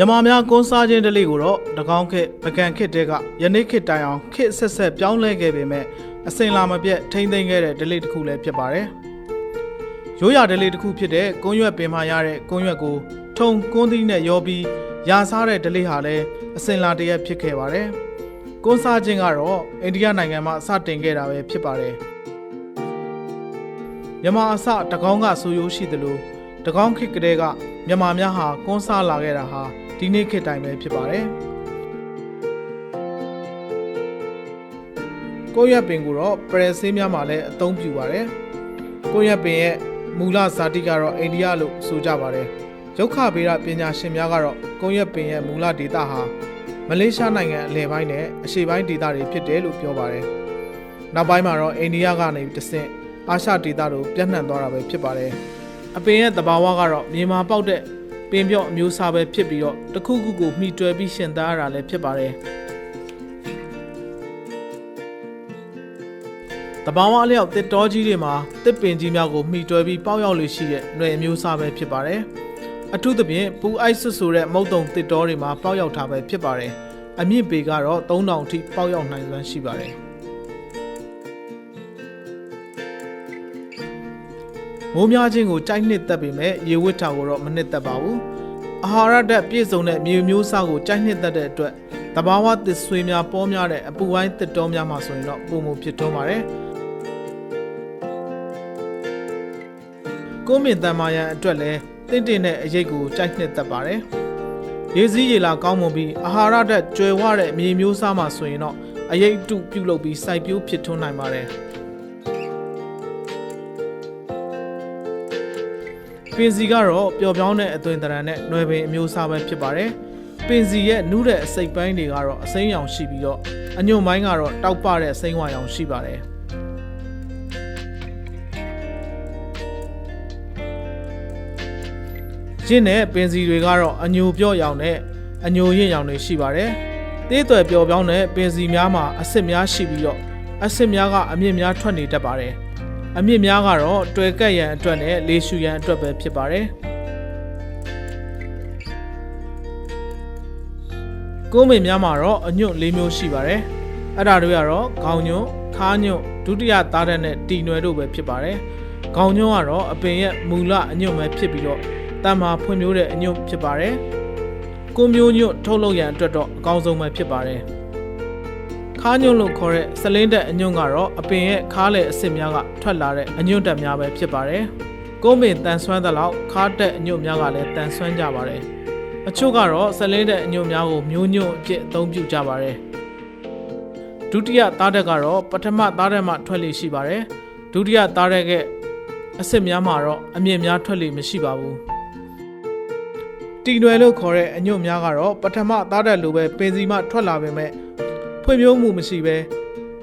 မြန်မာများကွန်းစားခြင်းဓလေ့ကိုတော့တကောင်းခေတ်ပကံခေတ်တဲကယနေ့ခေတ်တိုင်အောင်ခေတ်ဆက်ဆက်ပြောင်းလဲခဲ့ပေမဲ့အစင်လာမပြတ်ထိမ့်သိမ်းခဲ့တဲ့ဓလေ့တစ်ခုလည်းဖြစ်ပါတယ်။ရိုးရာဓလေ့တစ်ခုဖြစ်တဲ့ကွန်းရွက်ပင်မှာရတဲ့ကွန်းရွက်ကိုထုံကွန်းသီးနဲ့ရောပြီးရာစားတဲ့ဓလေ့ဟာလည်းအစင်လာတရက်ဖြစ်ခဲ့ပါတယ်။ကွန်းစားခြင်းကတော့အိန္ဒိယနိုင်ငံမှာစတင်ခဲ့တာပဲဖြစ်ပါတယ်။မြန်မာအစတကောင်းကဆိုရိုးရှိသလိုတကောင်းခေတ်ကလေးကမြန်မာများဟာကွန်းစားလာခဲ့တာဟာ ဒီနေ့ခေတ်တိုင်းပဲဖြစ်ပါတယ်။ကိုရက်ပင်ကိုတော့ပရယ်ဆေးများမှာလည်းအသုံးပြုပါတယ်။ကိုရက်ပင်ရဲ့မူလဇာတိကတော့အိန္ဒိယလို့ဆိုကြပါတယ်။ရုက္ခဗေဒပညာရှင်များကတော့ကိုရက်ပင်ရဲ့မူလဒေတာဟာမလေးရှားနိုင်ငံအလယ်ပိုင်းနဲ့အရှေ့ပိုင်းဒေသတွေဖြစ်တယ်လို့ပြောပါတယ်။နောက်ပိုင်းမှာတော့အိန္ဒိယကနေတဆင့်အာရှဒေသတို့ပြန့်နှံ့သွားတာပဲဖြစ်ပါတယ်။အပင်ရဲ့သဘာဝကတော့မြေမာပေါက်တဲ့ ပင်ပြော့အမျိုးအစားပဲဖြစ်ပြီးတော့တစ်ခုခုကိုမှီတွယ်ပြီးရှင်သန်ရတာလည်းဖြစ်ပါတယ်။တဘာဝအလျောက်တစ်တောကြီးတွေမှာတစ်ပင်ကြီးများကိုမှီတွယ်ပြီးပေါက်ရောက်လို့ရှိတဲ့ຫນွေအမျိုးအစားပဲဖြစ်ပါတယ်။အထူးသဖြင့်ပူအိုက်ဆွဆိုတဲ့မုတ်တုံတစ်တောတွေမှာပေါက်ရောက်တာပဲဖြစ်ပါတယ်။အမြင့်ပေကတော့3000ထိပေါက်ရောက်နိုင်စွမ်းရှိပါတယ်။ မိုးများခြင်းကိုကြိုက်နှစ်သက်ပေမဲ့ရေဝတ်တာကိုတော့မနှစ်သက်ပါဘူး။အာဟာရဓာတ်ပြည့်စုံတဲ့မြေမျိုးစားကိုကြိုက်နှစ်သက်တဲ့အတွက်တဘာဝသစ်ဆွေးများပေါ်များတဲ့အပူဝိုင်းသစ်တောများမှာဆိုရင်တော့ပုံမဖြစ်ထွန်းပါတယ်။ကိုမင်တန်မာယံအတွက်လည်းတင့်တင်တဲ့အရေးကိုကြိုက်နှစ်သက်ပါတယ်။ရေစည်းရေလာကောင်းမွန်ပြီးအာဟာရဓာတ်ကျွဲဝတဲ့မြေမျိုးစားမှာဆိုရင်တော့အရေးအတုပြုလုပ်ပြီးစိုက်ပျိုးဖြစ်ထွန်းနိုင်ပါတယ်။ ပင်စီကတော့ပျော်ပြောင်းတဲ့အသွင်သဏ္ဍာန်နဲ့ຫນွယ်ပင်အမျိုးအစားပဲဖြစ်ပါတယ်။ပင်စီရဲ့နူးတဲ့အစိပ်ပိုင်းတွေကတော့အစိမ်းရောင်ရှိပြီးတော့အညွန့်ပိုင်းကတော့တောက်ပတဲ့အစိမ်းဝါရောင်ရှိပါတယ်။ရင်းနဲ့ပင်စီတွေကတော့အညိုပြော့ရောင်နဲ့အညိုရင့်ရောင်တွေရှိပါတယ်။သေးသွယ်ပျော်ပြောင်းတဲ့ပင်စီများမှာအဆစ်များရှိပြီးတော့အဆစ်များကအမြင့်များထွက်နေတတ်ပါတယ်။ အမြင့်များကတော့တွယ်ကက်ရန်အတွက်နဲ့လေရှူရန်အတွက်ပဲဖြစ်ပါတယ်။ကိုးမင်များမှာတော့အညွန့်၄မျိုးရှိပါတယ်။အဲ့ဒါတွေကတော့ခေါင်းညွန့်ခါးညွန့်ဒုတိယသားတဲ့နဲ့တီနွယ်တို့ပဲဖြစ်ပါတယ်။ခေါင်းညွန့်ကတော့အပင်ရဲ့မူလအညွန့်ပဲဖြစ်ပြီးတော့တမ်းမာဖွံ့ဖြိုးတဲ့အညွန့်ဖြစ်ပါတယ်။ကိုမျိုးညွန့်ထုတ်လုပ်ရန်အတွက်တော့အကောင်းဆုံးပဲဖြစ်ပါတယ်။ ခါးညွန့်လို့ခေါ်တဲ့စလင်းတက်အညွန့်ကတော့အပင်ရဲ့ခါးလေအစစ်များကထွက်လာတဲ့အညွန့်တက်များပဲဖြစ်ပါတယ်။ကုန်းပင်တန်ဆွမ်းသလောက်ခါးတက်အညွန့်များကလည်းတန်ဆွမ်းကြပါတယ်။အချို့ကတော့စလင်းတဲ့အညွန့်များကိုမျိုးညွန့်အဖြစ်အသုံးပြုကြပါတယ်။ဒုတိယသားတက်ကတော့ပထမသားတက်မှထွက်လေရှိပါတယ်။ဒုတိယသားတက်ကအစစ်များမှာတော့အမြင့်များထွက်လေမရှိပါဘူး။တီနွယ်လို့ခေါ်တဲ့အညွန့်များကတော့ပထမသားတက်လိုပဲပင်စီမှထွက်လာပေမဲ့ ဖွံ့ဖြိုးမှုမရှိပဲ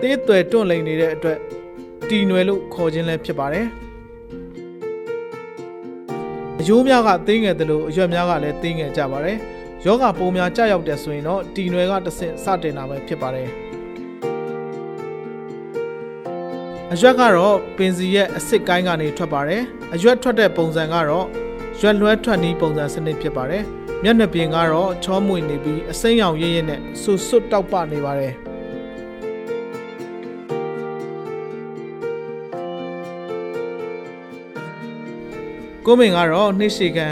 သေးသွယ်တွန့်လိန်နေတဲ့အတွက်တီနွယ်လို့ခေါ်ခြင်းလည်းဖြစ်ပါတယ်။အယိုးများကသေးငယ်တယ်လို့အရွက်များကလည်းသေးငယ်ကြပါတယ်။ယောဂပိုးများကြာရောက်တဲ့ဆိုရင်တော့တီနွယ်ကတစ်ဆင့်စတင်တာပဲဖြစ်ပါတယ်။အရွက်ကတော့ပင်စီရဲ့အစစ်ကိုင်းကနေထွက်ပါတယ်။အရွက်ထွက်တဲ့ပုံစံကတော့ ရွက်လွှဲထွက်နီးပုံစံစနစ်ဖြစ်ပါတယ်။မျက်နှာပြင်ကတော့ချောမွေနေပြီးအစိမ်းရောင်ရင်းရင်းနဲ့ဆူဆွတ်တောက်ပနေပါတယ်။ကိုမင်ကတော့နှစ်ရှည်ခံ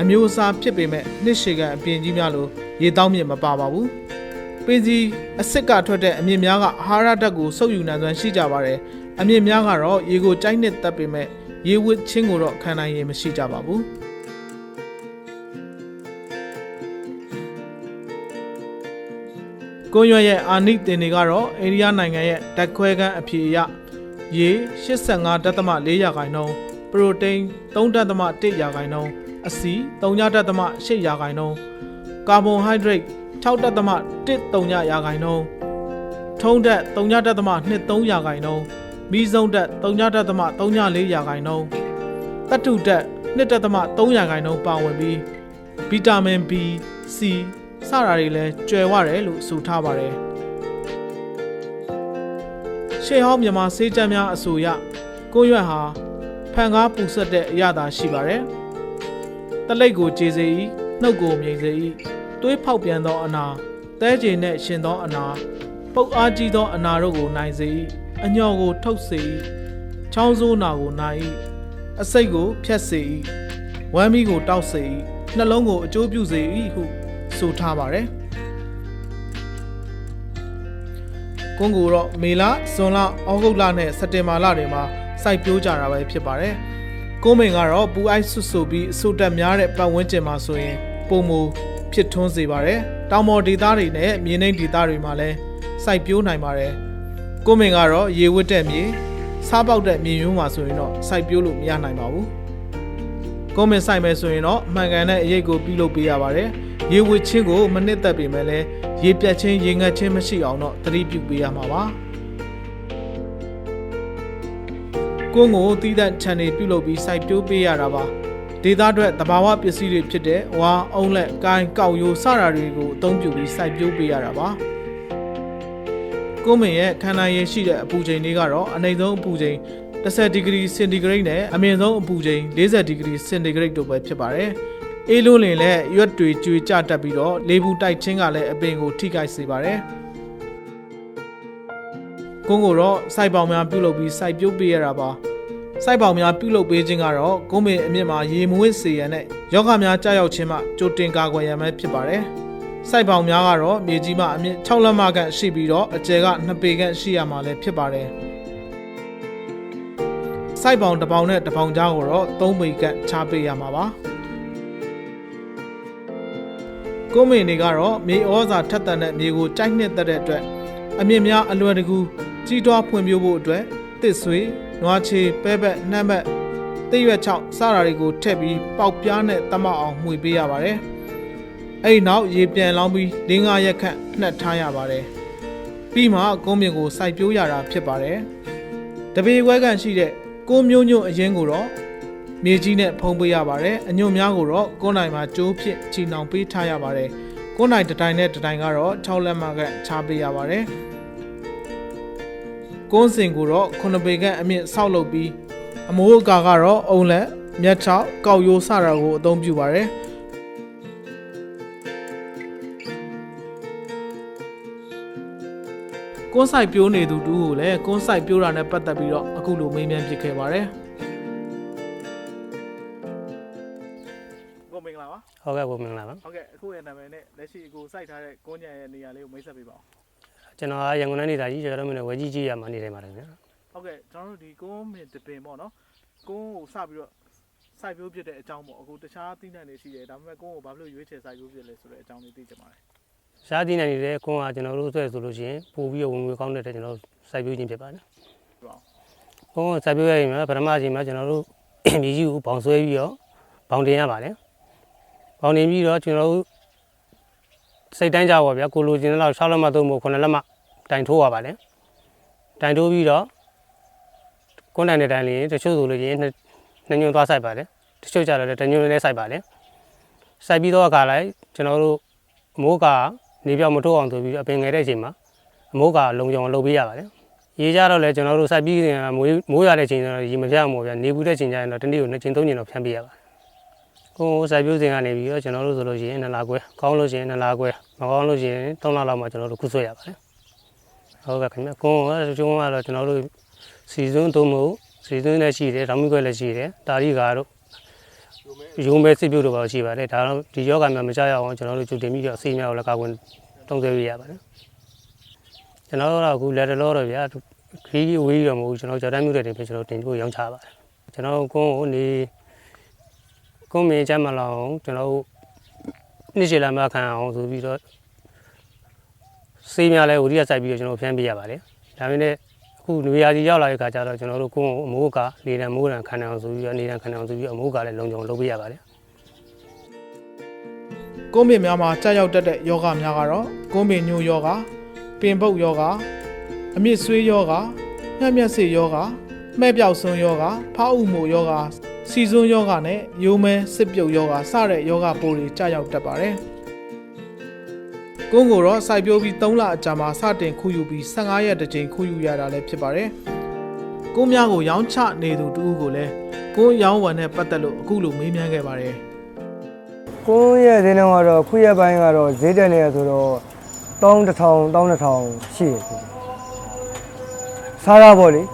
အမျိုးအစားဖြစ်ပေမဲ့နှစ်ရှည်ခံအပြင်ကြီးများလို့ရေတောင်းမြင့်မပါပါဘူး။ပင်စီအစ်စ်ကထွက်တဲ့အမြင့်များကအာဟာရဓာတ်ကိုစုပ်ယူနိုင်စွမ်းရှိကြပါတယ်။အမြင့်များကတော့ရေကိုကြိုက်နှစ်တက်ပေမဲ့ရေဝစ်ချင်းကိုတော့ခံနိုင်ရမရှိကြပါဘူး။ ကိုရွက်ရဲ့အာနိတင်တွေကတော့အိန္ဒိယနိုင်ငံရဲ့ဓာတ်ခွဲခန်းအဖြစ်အရရေ85.4ရာခိုင်နှုန်းပရိုတိန်း3.1ရာခိုင်နှုန်းအစီ3.8ရာခိုင်နှုန်းကာဗွန်ဟိုက်ဒရိတ်6.13ရာခိုင်နှုန်းထုံးဓာတ်3.23ရာခိုင်နှုန်းမီးစုံဓာတ်3.34ရာခိုင်နှုန်းတတ္ထုဓာတ်2.3ရာခိုင်နှုန်းပါဝင်ပြီးဗီတာမင် B C စတာတွေလည်းကျွယ်ဝတယ်လို့ဆိုထားပါတယ်ရှေးဟောင်းမြန်မာစေးကြမ်းများအဆိုအရကိုရွက်ဟာဖန်ကားပူဆက်တဲ့အရသာရှိပါတယ်တလိတ်ကိုကြေစေ၏နှုတ်ကိုမြိန်စေ၏သွေးဖောက်ပြန်သောအနာသဲကျင်နှင့်ရှင်သောအနာပုတ်အားကြီးသောအနာတို့ကိုနိုင်စေ၏အညော်ကိုထုတ်စေ၏ချောင်းဆိုးနာကိုနိုင်၏အစိတ်ကိုဖြတ်စေ၏ဝမ်းမီးကိုတောက်စေ၏နှလုံးကိုအကျိုးပြုစေ၏ဟု ဆိုထားပါတယ်ကွန်ကိုတော့မေလဇွန်လဩဂုတ်လနဲ့စက်တင်ဘာလတွေမှာစိုက်ပျိုးကြတာပဲဖြစ်ပါတယ်ကိုမင်ကတော့ပူအိုက်ဆွဆွပြီးအဆိုတက်များတဲ့ပတ်ဝန်းကျင်မှာဆိုရင်ပုံမူဖြစ်ထွန်းစေပါတယ်တောင်ပေါ်ဒေသတွေနဲ့မြေနိမ့်ဒေသတွေမှာလည်းစိုက်ပျိုးနိုင်ပါတယ်ကိုမင်ကတော့ရေဝတ်တဲ့မြေစားပေါက်တဲ့မြေရိုးမှာဆိုရင်တော့စိုက်ပျိုးလို့မရနိုင်ပါဘူး ကိုမင်စိုက်မယ်ဆိုရင်တော့မှန်ကန်တဲ့အရေးကိုပြုလုပ်ပေးရပါတယ်ရေဝတ်ချင်းကိုမနစ်သက်ပေမဲ့လည်းရေပြတ်ချင်းရေငတ်ချင်းမရှိအောင်တော့သတိပြုပေးရမှာပါကိုငိုတီးတဲ့ channel ပြုလုပ်ပြီးစိုက်ပျိုးပေးရတာပါဒေသအတွက်တဘာဝပစ္စည်းတွေဖြစ်တဲ့ဝါအုံးလက်ကိုင်းကောက်ရိုးစတာတွေကိုအသုံးပြုပြီးစိုက်ပျိုးပေးရတာပါကိုမင်ရဲ့ခန္ဓာရည်ရှိတဲ့အပူချိန်တွေကတော့အနိမ့်ဆုံးအပူချိန် 10ဒီဂရီစင်တီဂရိတ်နဲ့အမြင့်ဆုံးအပူချိန်40ဒီဂရီစင်တီဂရိတ်တို့ပဲဖြစ်ပါတယ်အေးလို့လင်လည်းရွက်တွေကျွေကျတတ်ပြီးတော့လေဘူးတိုက်ချင်းကလည်းအပင်ကိုထိခိုက်စေပါတယ်ကုန်းကိုတော့စိုက်ပေါင်များပြုလုပ်ပြီးစိုက်ပျိုးပေးရတာပါစိုက်ပေါင်များပြုလုပ်ပေးခြင်းကတော့ကုန်းပင်အမြင့်မှာရေမွေးစေရန်နဲ့ယောဂများကြောက်ရောက်ခြင်းမှကြိုတင်ကာကွယ်ရန်ပဲဖြစ်ပါတယ်စိုက်ပေါင်များကတော့မြေကြီးမှအမြင့်6လက်မခန့်ရှိပြီးတော့အကျယ်က2ပေခန့်ရှိရမှာလည်းဖြစ်ပါတယ် စိုက်ပေါင်တစ်ပေါင်နဲ့တစ်ပေါင်ကြားကိုတော့3ပေခန့်ချပေးရမှာပါကိုမင်တွေကတော့မြေဩဇာထက်သန်တဲ့မြေကိုကြိုက်နှစ်သက်တဲ့အတွက်အမြင့်များအလွယ်တကူကြီးထွားဖွံ့ဖြိုးဖို့အတွက်တစ်ဆွေနွားချေပဲဘက်နှမ်းဘက်တိရွက်ချောက်စတာတွေကိုထည့်ပြီးပေါက်ပြားနဲ့တမအောင်မှွေပေးရပါတယ်။အဲ့ဒီနောက်ရေပြန်လောင်းပြီး၄၅ရက်ခန့်နှက်ထားရပါတယ်။ပြီးမှကုန်းမြင့်ကိုစိုက်ပျိုးရတာဖြစ်ပါတယ်။တပေခွဲကန်ရှိတဲ့ ကိုမျိုးညွန့်အရင်ကိုတော့မြေကြီးနဲ့ဖုံးပေးရပါတယ်အညွန့်များကိုတော့ကိုယ်နိုင်မှာကျိုးဖြစ်ချီနှောင်ပေးထားရပါတယ်ကိုယ်နိုင်တစ်တိုင်နဲ့တစ်တိုင်ကတော့6လက်မကချပေးရပါတယ်ကုန်းစင်ကိုတော့9ပေခန့်အမြင့်ဆောက်လုပ်ပြီးအမိုးအကာကတော့အုံလက်မြက်ချောက်ကောက်ရိုးစတာကိုအသုံးပြုပါတယ် ကွန်းဆိုင်ပြိုးနေသူတူကိုလည်းကွန်းဆိုင်ပြိုးတာနဲ့ပတ်သက်ပြီးတော့အခုလိုမေးမြန်းဖြစ်ခဲ့ပါတယ်ကိုမင်္ဂလာပါဟုတ်ကဲ့ကိုမင်္ဂလာပါဟုတ်ကဲ့အခုရဲ့နာမည်နဲ့လက်ရှိအခုစိုက်ထားတဲ့ကိုညံရဲ့နေရာလေးကိုမိတ်ဆက်ပေးပါဦးကျွန်တော်ကရန်ကုန်တိုင်းနေတာကြီးကျော်တော်မြို့နယ်ဝကြီးကြီးရမှာနေနေပါတယ်ဗျာဟုတ်ကဲ့ကျွန်တော်တို့ဒီကုန်းမင်တပင်ပေါ့နော်ကုန်းကိုစပြီးတော့စိုက်ပျိုးဖြစ်တဲ့အကြောင်းပေါ့အခုတခြားသိနိုင်နေရှိတယ်ဒါပေမဲ့ကုန်းကိုဘာဖြစ်လို့ရွေးချယ်စိုက်ပျိုးဖြစ်လဲဆိုတဲ့အကြောင်းလေးသိချင်ပါတယ် ရှားတည်နေနေတဲ့ကွန်းကကျွန်တော်တို့ဆွဲဆိုလို့ရှိရင်ပို့ပြီးတော့ဝင်ငွေကောင်းတဲ့အတွက်ကျွန်တော်တို့စိုက်ပျိုးခြင်းဖြစ်ပါတယ်ကွန်းကိုစိုက်ပျိုးရရင်ပထမအချိန်မှာကျွန်တော်တို့မြေကြီးကိုဘောင်ဆွဲပြီးတော့ဘောင်တင်ရပါတယ်ဘောင်တင်ပြီးတော့ကျွန်တော်တို့စိတ်တိုင်းကြပါဗျာကိုလိုချင်တဲ့လောက်6လက်မ3မို့9လက်မတိုင်ထိုးရပါတယ်တိုင်ထိုးပြီးတော့ကွန်းတိုင်တဲ့တိုင်လေးတချို့ဆိုလို့ရှိရင်နှစ်ညွန့်သွားဆိုင်ပါတယ်တချို့ကြတော့လည်းတညွန့်လေးဆိုင်ပါတယ်စိုက်ပြီးတော့အခါလိုက်ကျွန်တော်တို့အမိုးက နေပြောင်မထိုးအောင်ဆိုပြီးတော့အပင်ငယ်တဲ့အချိန်မှာအမိုးကလုံကြုံလုပ်ပေးရပါတယ်။ရေကြတော့လည်းကျွန်တော်တို့စိုက်ပြီးရင်မိုးမိုးရတဲ့အချိန်ကျတော့ရေမပြတ်အောင်ပေါ့ဗျာ။နေပူတဲ့ချိန်ကျရင်တော့တနေ့ကိုနှစ်ချိန်သုံးချိန်တော့ဖြန်းပေးရပါတယ်။ကိုယ်စိုက်ပြိုးစဉ်ကနေပြီးတော့ကျွန်တော်တို့ဆိုလို့ရှိရင်နှစ်လခွဲကောင်းလို့ရှိရင်နှစ်လခွဲမကောင်းလို့ရှိရင်သုံးလလောက်မှကျွန်တော်တို့ခုဆွဲရပါတယ်။ဟုတ်ကဲ့ခင်ဗျ။ကိုယ်ကကျုံးကတော့ကျွန်တော်တို့စီဇန်သုံးမို့စီဇန်လည်းရှိတယ်၊ဓာတ်မီခွဲလည်းရှိတယ်၊တာရီကာတို့ ရုံးပဲစစ်ပြုတ်တော့ပါရှိပါတယ်ဒါတော့ဒီယောဂများမကြရအောင်ကျွန်တော်တို့ကြိုတင်ပြီးတော့အစီအများကိုလည်းကာကွယ်တုံးဆွဲရရပါတယ်ကျွန်တော်တို့ကအခုလက်တလောတော့ဗျာခရီးဝေးရမဟုတ်ဘူးကျွန်တော်ကြော်တန်းမျိုးတွေပဲကျွန်တော်တင်ဖို့ရောင်းချပါတယ်ကျွန်တော်ကုန်းကိုနေကုန်းမင်းချမ်းမလောင်ကျွန်တော်တို့နေ့ချေလာမခံအောင်ဆိုပြီးတော့စေးများလဲဝီရိယစိုက်ပြီးတော့ကျွန်တော်ဖျန်းပေးရပါတယ်ဒါပေမဲ့ အခုနေရာကြီးရောက်လာတဲ့ခါကျတော့ကျွန်တော်တို့ကုန်းကိုအမိုးကလေတံမိုးတံခံအောင်ဆိုပြီးတော့နေတံခံအောင်ဆိုပြီးအမိုးကလည်းလုံခြုံလုပ်ပေးရပါတယ်ကုန်းပင်များမှာကြာရောက်တတ်တဲ့ယောဂများကတော့ကုန်းပင်ညိုယောဂပင်ပုတ်ယောဂအမြင့်ဆွေးယောဂညံ့မျက်စေယောဂမှဲ့ပြောက်ဆွန်းယောဂဖောက်ဥမှုယောဂစီစွန်းယောဂနဲ့ရိုးမဲစစ်ပြုတ်ယောဂစတဲ့ယောဂပိုးတွေကြာရောက်တတ်ပါတယ် ကုန်းကိုတော့စိုက်ပျိုးပြီး3လအကြာမှာစတင်ခူးယူပြီး15ရက်တစ်ကြိမ်ခူးယူရတာလည်းဖြစ်ပါတယ်ကုန်းများကိုရောင်းချနေသူတူဦးကိုလည်းကုန်းရောင်းဝယ်နဲ့ပတ်သက်လို့အခုလိုမေးမြန်းခဲ့ပါတယ်ကိုယ့်ရဲ့ဈေးနှုန်းကတော့ခုရက်ပိုင်းကတော့ဈေးတက်နေရဆိုတော့1000 1000 1200ရှိတယ်ဖြစ်တယ်စားရပေါ့လေတ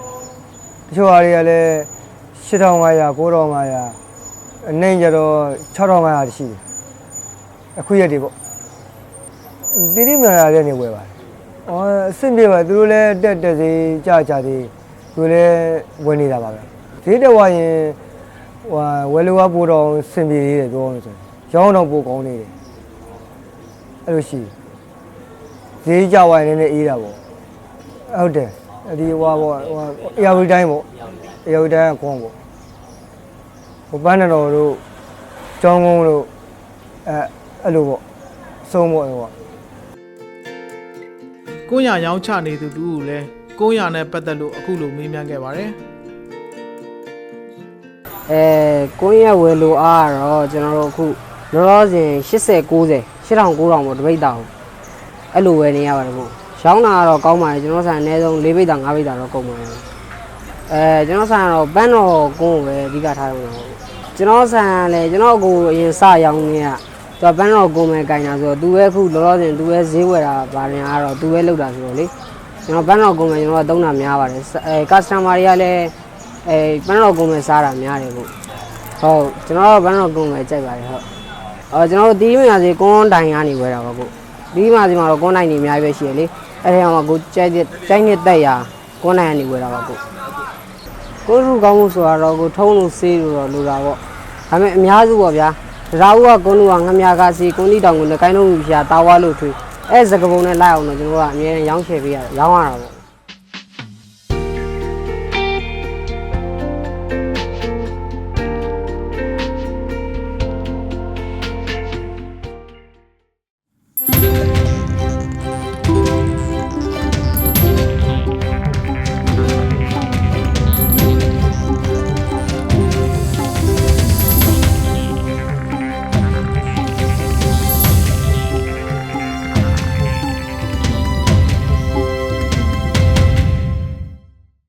ချို့ဟာတွေကလည်း8500 9500အနိုင်ကြတော့6500ရှိတယ်အခုရက်တွေပေါ့ တိတိမလာတဲ့နေဝယ်ပါတယ်အော်အဆင်ပြေပါသူတို့လည်းတက်တက်စေးကြကြသေးသူတို့လည်းဝင်နေတာပါပဲဈေးတက်သွားရင်ဟိုဝယ်လို့ကပို့တော့အဆင်ပြေသေးတယ်ပြောလို့ဆိုရင်ရောင်းတော့ပိုကောင်းနေတယ်အဲ့လိုရှိဈေးကြဝိုင်းနေနေအေးတာပေါ့ဟုတ်တယ်အဲ့ဒီဟွာပေါ့ဟွာအရာဝတီတိုင်းပေါ့အရာဝတီတိုင်းကကောင်းပေါ့ဟိုပန်းတော်တို့ကျောင်းကုန်းတို့အဲအဲ့လိုပေါ့စုံပေါ့ဟိုက ကိုရရောင်းချနေသူတူကိုလည်းကိုရနဲ့ပတ်သက်လို့အခုလိုမေးမြန်းခဲ့ပါတယ်အဲကိုင်းရဲ့ဝယ်လိုအားကတော့ကျွန်တော်တို့အခုလောလောဆယ်80 90 8000 9000ပေါ့တပိတ်တောင်အဲ့လိုဝယ်နေရပါတယ်ပေါ့ရောင်းတာကတော့ကောင်းပါတယ်ကျွန်တော်ဆိုင်အနည်းဆုံး၄ပိတ်တာ၅ပိတ်တာတော့ကုန်ပါတယ်အဲကျွန်တော်ဆိုင်ကတော့ပန်းတော်ကုန်းကိုပဲအဓိကထားရုံတော့ကျွန်တော်ဆိုင်ကလည်းကျွန်တော်အကိုအရင်စရောင်းနေရ သူကပန်းတော်ကုန်းပဲကင်တာဆိုတော့သူပဲအခုလောလောဆယ်သူပဲဈေးဝယ်တာဗာရင်ကတော့သူပဲလောက်တာဆိုတော့လေကျွန်တော်ပန်းတော်ကုန်းပဲကျွန်တော်ကသုံးတာများပါတယ်အဲ customer တွေကလည်းအဲပန်းတော်ကုန်းပဲစားတာများတယ်ပေါ့ဟုတ်ကျွန်တော်တို့ဘန်းတော်ကုန်းပဲကြိုက်ပါတယ်ဟုတ်အော်ကျွန်တော်တို့တီးမရစီကွန်းတိုင်ကနေဝယ်တာပါကိုတီးမရစီမှာတော့ကွန်းတိုင်နေအများကြီးပဲရှိရလေအဲ့ဒီမှာကိုကြိုက်တဲ့ကြိုက်နဲ့တက်ရကွန်းတိုင်ကနေဝယ်တာပါကိုကိုလူကောင်းမှုဆိုတော့ကိုထုံးလို့စေးလို့တော့လိုတာပေါ့ဒါပေမဲ့အများစုပေါ့ဗျာ တရားဦးကကွန်းလူကငမြာကစီကွန်းတီတောင်ကိုလည်းကိုင်းလုံးပြာတာဝါလို့ထွေးအဲ့စကပုံနဲ့လိုက်အောင်တော့ကျွန်တော်ကအမြဲတမ်းရောင်းချယ်ပေးရတယ်ရောင်းရတာပေါ့